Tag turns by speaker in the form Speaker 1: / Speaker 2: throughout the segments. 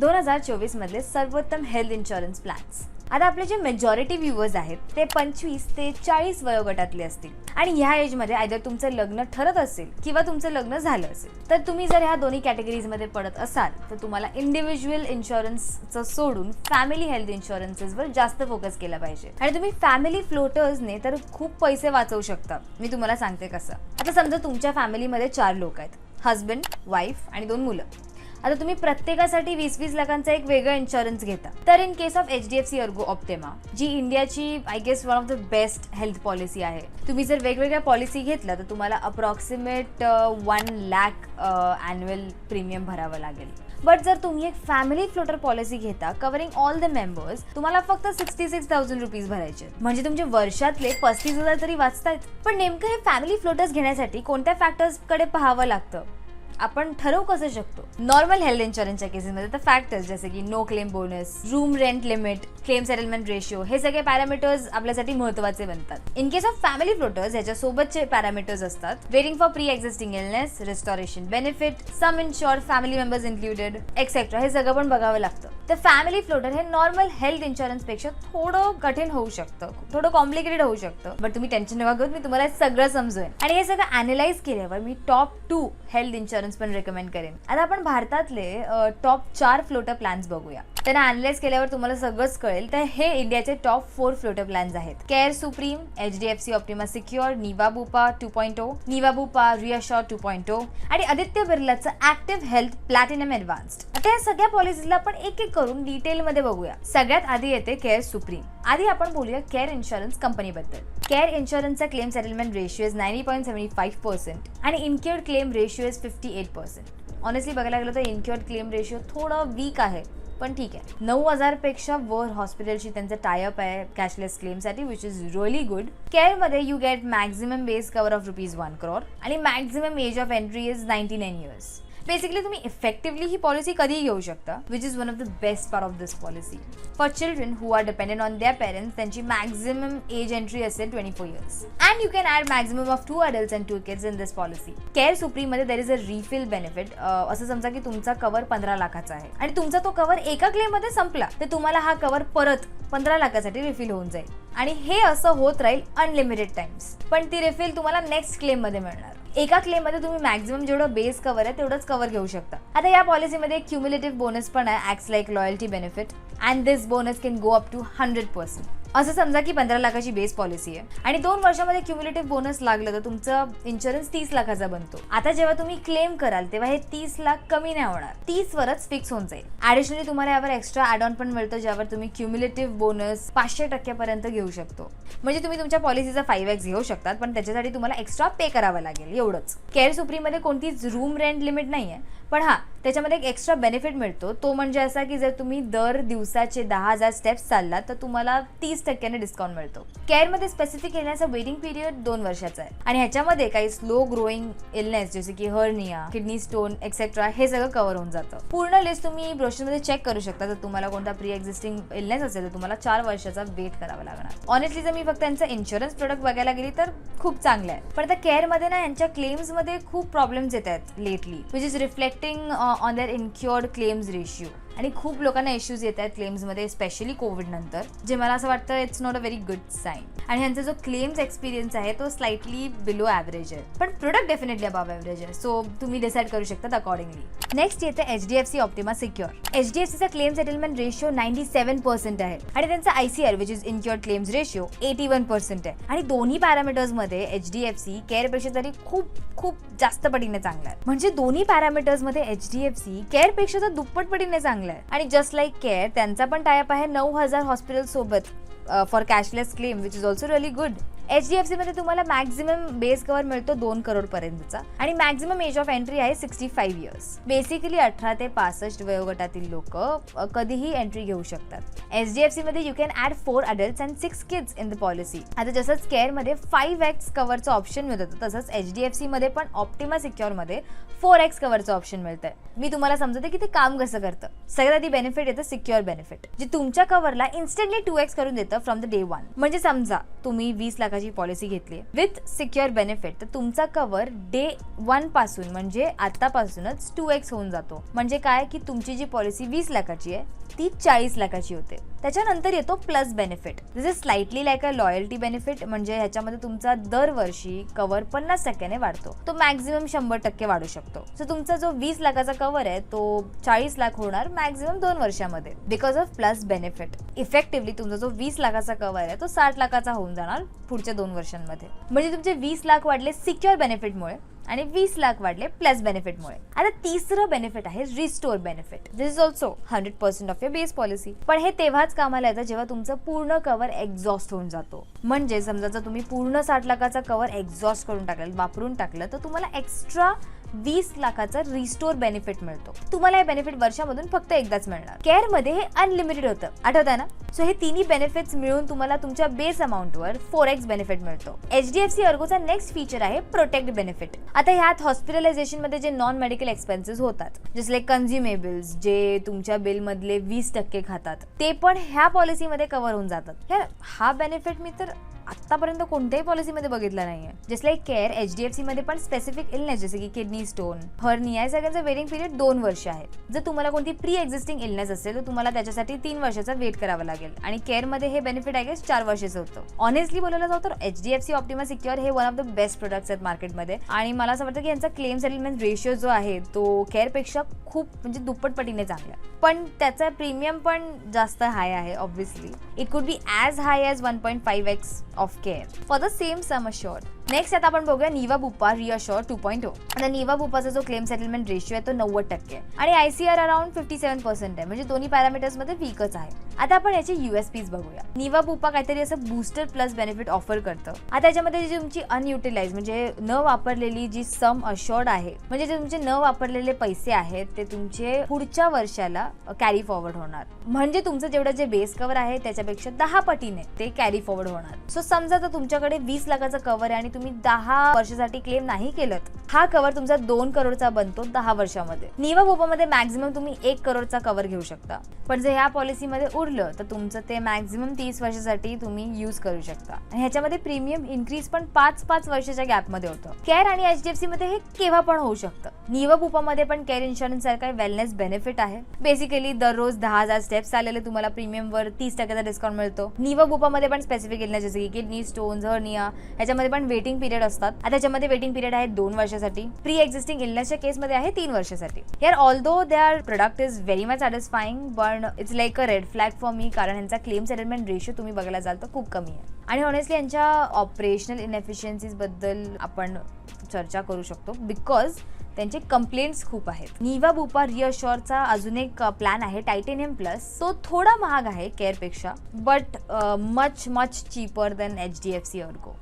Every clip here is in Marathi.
Speaker 1: दोन हजार चोवीस मधले सर्वोत्तम हेल्थ इन्शुरन्स प्लॅन्स आता आपले जे मेजॉरिटी व्ह्युअर्स आहेत ते पंचवीस ते चाळीस वयोगटातले असतील. आणि ह्या एजमध्ये आयदर तुमचं लग्न ठरत असेल किंवा तुमचं लग्न झालं असेल तर तुम्ही जर ह्या दोन्ही कॅटेगरीजमध्ये पडत असाल तर तुम्हाला इंडिव्हिज्युअल इन्शुरन्सचं सोडून फॅमिली हेल्थ इन्शुरन्सेसवर जास्त फोकस केला पाहिजे. आणि तुम्ही फॅमिली फ्लोटर्सने तर खूप पैसे वाचवू शकता. मी तुम्हाला सांगते कसं. आता समजा तुमच्या फॅमिलीमध्ये चार लोक आहेत. हस्बंड वाईफ आणि दोन मुलं. आता तुम्ही प्रत्येकासाठी वीस वीस लाखांचा एक वेगळा इन्शुरन्स घेता. तर in case of H D F C Ergo Optima जी इंडियाची I guess one of the best health policy आहे. तुम्ही जर वेगवेगळ्या पॉलिसी घेतल्या तर तुम्हाला approximate one lakh annual premium भरावं लागेल. बट जर तुम्ही एक फॅमिली फ्लोटर पॉलिसी घेता कव्हरिंग ऑल द मेंबर्स तुम्हाला फक्त सिक्स्टी सिक्स थाउजंड रुपीज भरायचे म्हणजे तुमचे वर्षातले पस्तीस हजार तरी वाचतायत. पण नेमकं हे फॅमिली फ्लोटर्स घेण्यासाठी कोणत्या फॅक्टर्सकडे पाहावं लागतं? आपण ठरवू कसं शकतो? नॉर्मल हेल्थ इन्शुरन्सच्या केसेसमध्ये तर फॅक्टर्स जसे की no claim bonus room rent limit claim settlement ratio हे सगळे पॅरामीटर्स आपल्यासाठी महत्त्वाचे बनतात. In case of family floaters ह्याच्यासोबतचे parameters असतात. Waiting for pre existing illness restoration benefit sum insured family members included etcetera हे सगळं पण बघावं लागतं. तर फॅमिली फ्लोटर हे नॉर्मल हेल्थ इन्शुरन्सपेक्षा थोडं कठीण होऊ शकतं. थोडं कॉम्प्लिकेटेड होऊ शकतं. बट तुम्ही टेन्शन नका घेऊन मी तुम्हाला सगळं समजवेन. आणि हे सगळं अनालाइज केल्यावर मी टॉप टू हेल्थ इन्शुरन्स पण रेकमेंड करेन. आता आपण भारतातले टॉप चार फ्लोटर प्लॅन्स बघूया. त्यांना अनालाइज केल्यावर तुम्हाला सगळंच कळेल. तर हे इंडियाचे टॉप फोर फ्लोटर प्लॅन्स आहेत. Care Supreme H D F C Optima Secure Niva Bupa two point O Niva Bupa ReAssure two point O आणि आदित्य बिर्लाचं ऍक्टिव्ह हेल्थ प्लॅटिनम ऍडव्हान्स्ड आता या सगळ्या पॉलिसीला आपण एक एक करून डिटेलमध्ये बघूया. सगळ्यात आधी येते केअर सुप्रीम आधी आपण बोलूया केअर इन्शुरन्स कंपनीबद्दल care इन्शुरन्सचा claim settlement ratio is ninety point seventy five percent आणि incurred claim ratio is fifty eight percent honestly बघायला गेलं तर इन्क्युअर्ड क्लेम रेशिओ थोडं वीक आहे. पण ठीक आहे. नऊ हजारपेक्षा वर हॉस्पिटलशी त्यांचं टायअप आहे कॅशलेस क्लेमसाठी विच इज रिअली गुड केअरमध्ये you get maximum base cover of rupees one crore आणि maximum age of entry is ninety nine years basically तुम्ही इफेक्टिव्हली ही पॉलिसी कधीही घेऊ शकता which is one of the best part of this policy for children who are dependent on their parents त्यांची मॅक्झिमम एज एंट्री असेल twenty four years and you can add maximum of two adult and two kids in this policy Care सुप्रीमध्ये there is a refill benefit असं समजा की तुमचा कवर पंधरा लाखाचा आहे. आणि तुमचा तो कवर एका क्लेममध्ये संपला तर तुम्हाला हा कवर परत पंधरा लाखासाठी रिफिल होऊन जाईल. आणि हे असं होत राहील अनलिमिटेड टाइम्स पण ती रिफिल तुम्हाला नेक्स्ट क्लेममध्ये मिळणार. एका क्लेममध्ये तुम्ही मॅक्झिमम जेवढं बेस कवर आहे तेवढंच कव्हर घेऊ शकता. आता या पॉलिसीमध्ये क्युम्युलेटिव्ह बोनस पण आहे acts like loyalty benefit and this bonus can go up to hundred percent असं समजा की पंधरा लाखाची बेस पॉलिसी आहे. आणि दोन वर्षामध्ये क्युम्युलेटिव्ह बोनस लागलं तर तुमचं इन्शुरन्स तीस लाखाचा बनतो. आता जेव्हा तुम्ही क्लेम कराल तेव्हा हे तीस लाख कमी नाही होणार. तीस वरच फिक्स होऊन जाईल. ऍडिशनली तुम्हाला यावर एक्स्ट्रा ऍड ऑन पण मिळतं ज्यावर तुम्ही क्युम्युलेटिव्ह बोनस पाचशे टक्क्यापर्यंत घेऊ शकतो. म्हणजे तुम्ही तुमच्या पॉलिसीचा फाईव्ह एक्स घेऊ शकतात पण त्याच्यासाठी तुम्हाला एक्स्ट्रा पे करावं लागेल एवढंच. केअर सुप्रीमध्ये कोणतीच रूम रेंट लिमिट नाही आहे पण हां त्याच्यामध्ये एक एक्स्ट्रा बेनिफिट मिळतो. तो म्हणजे असा की जर तुम्ही दर दिवसाचे दहा हजार स्टेप्स चाललात तर तुम्हाला तीस टक्क्याने डिस्काउंट मिळतो. केअरमध्ये स्पेसिफिक येण्याचा वेटिंग पिरियड दोन वर्षाचा आहे. आणि ह्याच्यामध्ये काही स्लो ग्रोईंग इलनेस जसे की हर्निया किडनी स्टोन एक्सेट्रा हे सगळं कव्हर होऊन जातं. पूर्ण लिस्ट तुम्ही ब्रोशरमध्ये चेक करू शकता. जर तुम्हाला कोणता प्री एक्झिस्टिंग इलनेस असेल तर तुम्हाला चार वर्षाचा वेट करावा लागणार. ऑनेस्टली जर मी फक्त यांचं इन्शुरन्स प्रोडक्ट बघायला गेली तर खूप चांगलं आहे. पण आता केअरमध्ये ना यांच्या क्लेम्समध्ये खूप प्रॉब्लेम्स येत आहेत lately which is reflecting on their incurred claims ratio आणि खूप लोकांना इश्यूज येत आहेत क्लेम्समध्ये स्पेशली कोविडनंतर जे मला असं वाटतं it's not a very good sign आणि ह्यांचा जो क्लेम्स एक्सपिरियन्स आहे तो स्लाइटली बिलो ॲव्हरेज आहे. पण प्रोडक्ट डेफिनेटली अबाव ॲव्हरेज आहे. सो तुम्ही डिसाईड करू शकता अकॉर्डिंगली नेक्स्ट येतं H D F C Optima Secure H D F सीचा claim settlement ratio ninety seven percent आहे. आणि त्यांचा I C R which is incurred claims ratio eighty one percent आहे. आणि दोन्ही पॅरामीटर्समध्ये एच डी एफ सी केअरपेक्षा तरी खूप खूप जास्त पटीने चांगला आहे. म्हणजे दोन्ही पॅरामीटर्समध्ये एच डी एफ सी केअरपेक्षा तर दुप्पट पटीने चांगलं आहे आणि जस्ट लाईक केअर त्यांचा पण टायअप आहे नऊ हजार हॉस्पिटल सोबत for cashless claim which is also really good H D F सीमध्ये तुम्हाला मॅक्झिमम बेस कव्हर मिळतो दोन करोड पर्यंतचा आणि मॅक्झिमम एज ऑफ एंट्री आहे सिक्स्टी फाईव्ह इयर्स बेसिकली अठरा ते पासष्ट वयोगटातील लोक कधीही एंट्री घेऊ शकतात. एच डी एफ सी मध्ये you can add four adult and six kids in the policy आता जसंच केअरमध्ये फाईव्ह एक्स कव्हरचं ऑप्शन मिळतं तसंच एच डी एफ सी मध्ये पण ऑप्टिमा सिक्युअरमध्ये फोर एक्स कव्हरचं ऑप्शन मिळतंय. मी तुम्हाला समजते की ते काम कसं करतं. सगळ्यात आधी बेनिफिट येतं सिक्युअर बेनिफिट जे तुमच्या कव्हरला इन्स्टंटली टू एक्स करून देतं फ्रॉम द डे वन म्हणजे समजा तुम्ही वीस लाख लाखाची पॉलिसी घेतली विथ सिक्युअर बेनिफिट तर तुमचा कव्हर डे वनपासून म्हणजे आतापासूनच टू एक्स होऊन जातो. म्हणजे काय? की तुमची जी पॉलिसी वीस लाखाची आहे ती चाळीस लाखाची होते. त्याच्यानंतर येतो plus benefit this is slightly like a loyalty benefit म्हणजे ह्याच्यामध्ये तुमचा दरवर्षी कव्हर पन्नास टक्क्याने वाढतो. तो मॅक्झिमम शंभर टक्के वाढू शकतो. सो तुमचा जो वीस लाखाचा कव्हर आहे तो चाळीस लाख होणार मॅक्झिमम दोन वर्षामध्ये because of plus benefit effectively तुमचा जो वीस लाखाचा कव्हर आहे तो साठ लाखाचा होऊन जाणार पुढच्या दोन वर्षांमध्ये. म्हणजे तुमचे वीस लाख वाढले सिक्युअर बेनिफिटमुळे आणि वीस लाख वाढले प्लस बेनिफिटमुळे आता तिसरं बेनिफिट आहे restore benefit this is also hundred percent of your base policy पण हे तेव्हाच कामाला येतं जेव्हा तुमचं पूर्ण कव्हर एक्झॉस्ट होऊन जातो. म्हणजे समजा जर तुम्ही पूर्ण साठ लाखाचा कव्हर एक्झॉस्ट करून टाकलं वापरून टाकलं तर तुम्हाला एक्स्ट्रा वीस लाखाचा रिस्टोर बेनिफिट मिळतो. तुम्हाला हे बेनिफिट वर्षामधून फक्त एकदाच मिळणार. केअरमध्ये हे अनलिमिटेड होतं. आठवत आहे ना? सो हे तिन्ही बेनिफिट्स मिळून तुम्हाला तुमच्या बेस अमाऊंटवर फोर एक्स बेनिफिट मिळतो. एच डी एफ सी अर्गोचा नेक्स्ट फीचर आहे प्रोटेक्ट बेनिफिट आता ह्यात हॉस्पिटलायझेशनमध्ये जे नॉन मेडिकल एक्सपेन्सेस होतात जसे लाईक कन्झ्युमेबल्स जे तुमच्या बिल मधले वीस टक्के खातात ते पण ह्या पॉलिसीमध्ये कव्हर होऊन जातात. हा बेनिफिट मी तर आत्तापर्यंत कोणत्याही पॉलिसीमध्ये बघितला नाहीये. Just like Care H D F C मध्ये पण स्पेसिफिक इलनेस जसे की किडनी स्टोन हर्निया या सगळ्यांचा वेटिंग पिरियड दोन वर्ष आहे. जर तुम्हाला कोणती प्री एक्झिस्टिंग इलनेस असेल तर तुम्हाला त्याच्यासाठी तीन वर्षाचा वेट करावा लागेल. आणि केअरमध्ये हे बेनिफिट आहे गेस चार वर्षाचं होतं. ऑनेस्टली बोलायला जाऊ तर H D F C Optima Secure हे one of the best products आहेत मार्केटमध्ये आणि मला असं वाटतं की यांचा क्लेम सेटलमेंट रेशिओ जो आहे तो केअरपेक्षा खूप म्हणजे दुप्पट पटीने चांगला आहे. पण त्याचा प्रीमियम पण जास्त हाय आहे obviously it could be as high as one point five X of Care for the same sum assured next आता आपण बघूया निवा बुप्पा रिअशोर टू पॉईंट हो आता निवा बुप्पाचा जो क्लेम सेटलमेंट रेशिओ आहे तो नव्वद टक्के. आणि ICR around fifty seven percent आहे. म्हणजे दोन्ही पॅरामीटर्समध्ये वीकच आहे. आता आपण याचे युएसपीज बघूया. निवा बुप्पा काहीतरी असं बूस्टर प्लस बेनिफिट ऑफर करतं. आता याच्यामध्ये जी तुमची अनयुटिलाइज म्हणजे न वापरलेली जी सम अशोर्ड आहे म्हणजे जे तुमचे न वापरलेले पैसे आहेत ते तुमचे पुढच्या वर्षाला कॅरी फॉरवर्ड होणार. म्हणजे तुमचं जेवढं जे बेस कव्हर आहे त्याच्यापेक्षा दहा पटीने ते कॅरी फॉरवर्ड होणार. सो समजा तर तुमच्याकडे वीस लाखाचं कव्हर आहे आणि तुम्ही दहा वर्षासाठी क्लेम नाही केलं हा कव्हर तुमचा दोन करोडचा बनतो दहा वर्षामध्ये. निवा बोपामध्ये मॅक्झिमम तुम्ही एक करोडचा कव्हर घेऊ शकता. पण जर ह्या पॉलिसीमध्ये उरलं तर तुमचं ते मॅक्झिमम तीस वर्षासाठी तुम्ही यूज करू शकता. आणि ह्याच्यामध्ये प्रीमियम इन्क्रीज पण पाच पाच वर्षाच्या गॅपमध्ये होतं. केअर आणि एच डी एफ सी मध्ये हे केव्हा पण होऊ शकतं. निवा बुपामध्ये पण केअर इन्शुरन्स सारखा वेलनेस बेनिफिट आहे. बेसिकली दररोज दहा हजार स्टेप्स आलेले तुम्हाला प्रीमियम वर तीस टक्क्याचा डिस्काउंट मिळतो. निवा बुपामध्ये पण स्पेसिफिक इलनेस जसे की किडनी स्टोन्स हर्निया ह्याच्यामध्ये पण वेटिंग पिरियड असतात. आता त्याच्यामध्ये वेटिंग पिरियड आहे दोन वर्षासाठी. प्री एक्झिस्टिंग इलनेसच्या केसमध्ये आहे तीन वर्षासाठी. यार although the product is very much satisfying पण it's like a red flag for me कारण यांचा क्लेम सेटलमेंट रेशिओ तुम्ही बघायला जाल तर खूप कमी आहे. आणि ऑनेस्टली यांच्या ऑपरेशनल इनएफिशियन्सीजबद्दल आपण चर्चा करू शकतो बिकॉज त्यांचे कंप्लेंट्स खूप आहेत. निवा बुपा रिअशॉरचा अजून एक प्लॅन आहे टायटेनियम प्लस तो थोडा महाग आहे केअरपेक्षा but much much cheaper than H D F C Ergo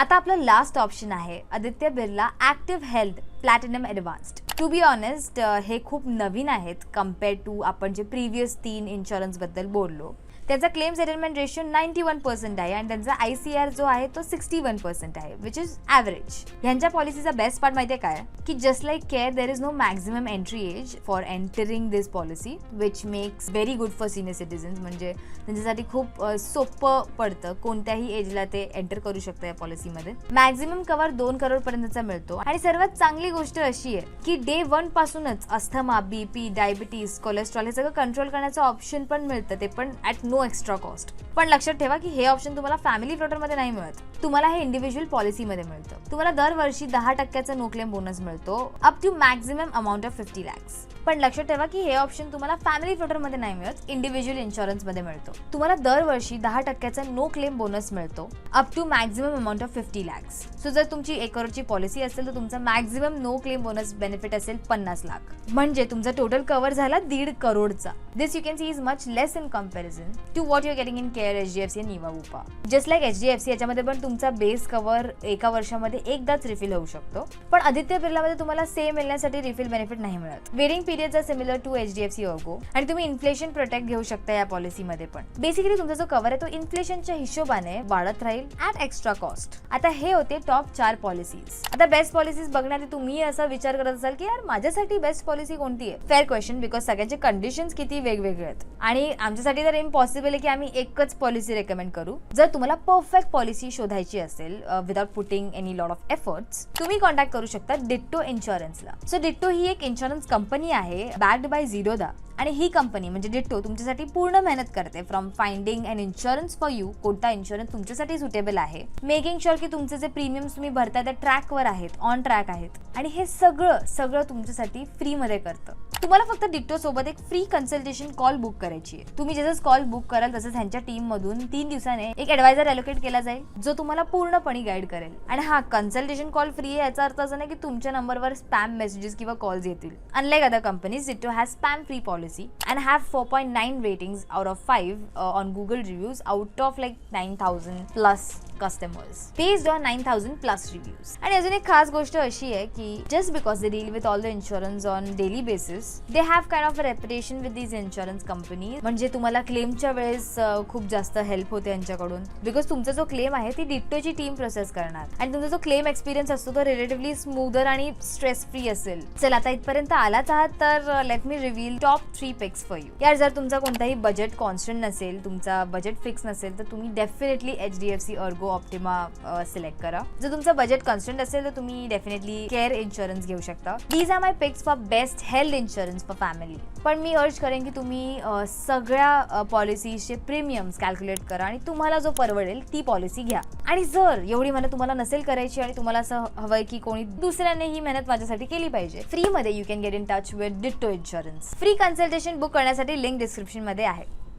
Speaker 1: आता आपलं लास्ट ऑप्शन आहे. Aditya Birla Active Health Platinum Advanced to be honest हे खूप नवीन आहेत कंपेअर टू आपण जे प्रिव्हियस तीन इन्शुरन्सबद्दल बोललो. त्याचा claim settlement ratio ninety one percent आहे आणि त्यांचा आय सी आर जो आहे तो सिक्स्टी वन पर्सेंट आहे विच इज ॲव्हरेज ह्यांच्या पॉलिसीचा बेस्ट पार्ट माहिती आहे काय? की just like Care there is no maximum entry age for entering this policy which makes very good for senior citizens म्हणजे त्यांच्यासाठी खूप सोपं पडतं कोणत्याही एजला ते एंटर करू शकतं या पॉलिसीमध्ये मॅक्झिमम कव्हर दोन करोड पर्यंतचा मिळतो. आणि सर्वात चांगली गोष्ट अशी आहे की डे वन पासूनच अस्थमा बीपी डायबिटीज कोलेस्ट्रॉल हे सगळं कंट्रोल करण्याचं ऑप्शन पण मिळतं. ते पण ॲट नो एक्स्ट्रा कॉस्ट पण लक्षात ठेवा की हे ऑप्शन तुम्हाला फॅमिली फ्लोटरमध्ये नाही मिळत. तुम्हाला हे इंडिव्हिज्युअल पॉलिसीमध्ये मिळतं. तुम्हाला दरवर्षी दहा टक्क्याचा नो क्लेम बोनस मिळतो. Up to maximum amount of fifty lakhs पण लक्षात ठेवा की हे ऑप्शन तुम्हाला फॅमिली फ्लोटरमध्ये नाही मिळत. इंडिव्हिज्युअल इन्शुरन्समध्ये मिळतो. तुम्हाला दरवर्षी दहा टक्क्याचा नो क्लेम बोनस मिळतो. Up to maximum amount of fifty lakhs so जर तुमची एक करोडची पॉलिसी असेल तर तुमचा maximum no claim bonus benefit असेल पन्नास लाख. म्हणजे तुमचा टोटल कव्हर झाला दीड करोडचा. This you can see is much less in comparison to what you getting in Care H D F C Niva Bupa just like H D F C याच्यामध्ये पण तुमचा बेस कव्हर एका वर्षामध्ये एकदाच रिफिल होऊ शकतो. पण आदित्य बिर्लामध्ये तुम्हाला सेम मिळण्यासाठी रिफिल बेनिफिट नाही मिळत. Waiting periods are similar to H D F C Ergo आणि तुम्ही इन्फ्लेशन प्रोटेक्ट घेऊ शकता या पॉलिसीमध्ये पण. बेसिकली तुमचा जो कव्हर आहे तो इन्फ्लेशनच्या हिशोबाने वाढत राहील ऍट एक्स्ट्रा कॉस्ट आता हे होते टॉप चार पॉलिसीज आता बेस्ट पॉलिसीज बघण्याआधी तुम्ही असा विचार करत असाल की यार माझ्यासाठी बेस्ट पॉलिसी कोणती आहे? फेअर क्वेश्चन बिकॉज सगळ्यांचे कंडिशन्स किती वेगवेगळे आहेत. आणि आमच्यासाठी तर इम्पॉसिबल आहे की आम्ही एकच पॉलिसी रेकमेंड करू. जर तुम्हाला परफेक्ट पॉलिसी शोधायची असेल without putting any lot of efforts तुम्ही कॉन्टॅक्ट करू शकता डिट्टो इन्शुरन्सला सो डिट्टो ही एक इन्शुरन्स कंपनी आहे. बॅक्ड बाय झिरोदा आणि ही कंपनी म्हणजे डिट्टो तुमच्यासाठी पूर्ण मेहनत करते. From finding and insurance for you कोणता इन्शुरन्स तुमच्यासाठी सुटेबल आहे. मेकिंग शुअर की तुमचे जे प्रीमियम तुम्ही भरताय ते ट्रॅकवर आहेत ऑन ट्रॅक आहेत. आणि हे सगळं सगळं तुमच्यासाठी फ्रीमध्ये करतं. तुम्हाला फक्त डिट्टो सोबत एक फ्री कन्सल्टेशन कॉल बुक करायची आहे. तुम्ही जसंच कॉल बुक कराल तसंच ह्यांच्या टीम मधून तीन दिवसाने एक ऍडवायझर अलोकेट केला जाईल जो तुम्हाला पूर्णपणे गाईड करेल. आणि हा कन्सल्टेशन कॉल फ्री आहे याचा अर्थ असा नाही की तुमच्या नंबरवर स्पॅम मेसेजेस किंवा कॉल्स येतील. Unlike other companies Ditto has spam free policy and have four point nine ratings out of five on Google reviews out of like nine thousand plus customers based on nine thousand plus reviews आणि अजून एक खास गोष्ट अशी आहे की just because they deal with all the insurance on daily basis they have kind of a reputation with these insurance company म्हणजे तुम्हाला क्लेमच्या वेळेस खूप जास्त हेल्प होते यांच्याकडून बिकॉज तुमचा जो क्लेम आहे ती डिप्टोची टीम प्रोसेस करणार आणि तुमचा जो क्लेम एक्सपिरियन्स असतो तो रिलेटिव्हली स्मूदर आणि स्ट्रेस फ्री असेल चल आता इथपर्यंत आलाच आहात तर let me reveal top three picks for you यार जर तुमचा कोणताही बजेट कॉन्स्टंट नसेल तुमचा बजेट फिक्स नसेल तर तुम्ही definitely H D F C Ergo Optima select करा. जर तुमचं बजेट कॉन्स्टंट असेल तर तुम्ही डेफिनेटली केअर इन्शुरन्स घेऊ शकता. These are my picks for best health insurance for family पण मी अर्ज करेन की तुम्ही सगळ्या पॉलिसीचे प्रीमियम्स कॅल्क्युलेट करा आणि तुम्हाला जो परवडेल ती पॉलिसी घ्या. आणि जर एवढी मेहनत तुम्हाला नसेल करायची आणि तुम्हाला असं हवंय की कोणी दुसऱ्याने ही मेहनत माझ्यासाठी केली पाहिजे फ्रीमध्ये you can get in touch with Ditto insurance free consultation book करण्यासाठी लिंक डिस्क्रिप्शनमध्ये आहे.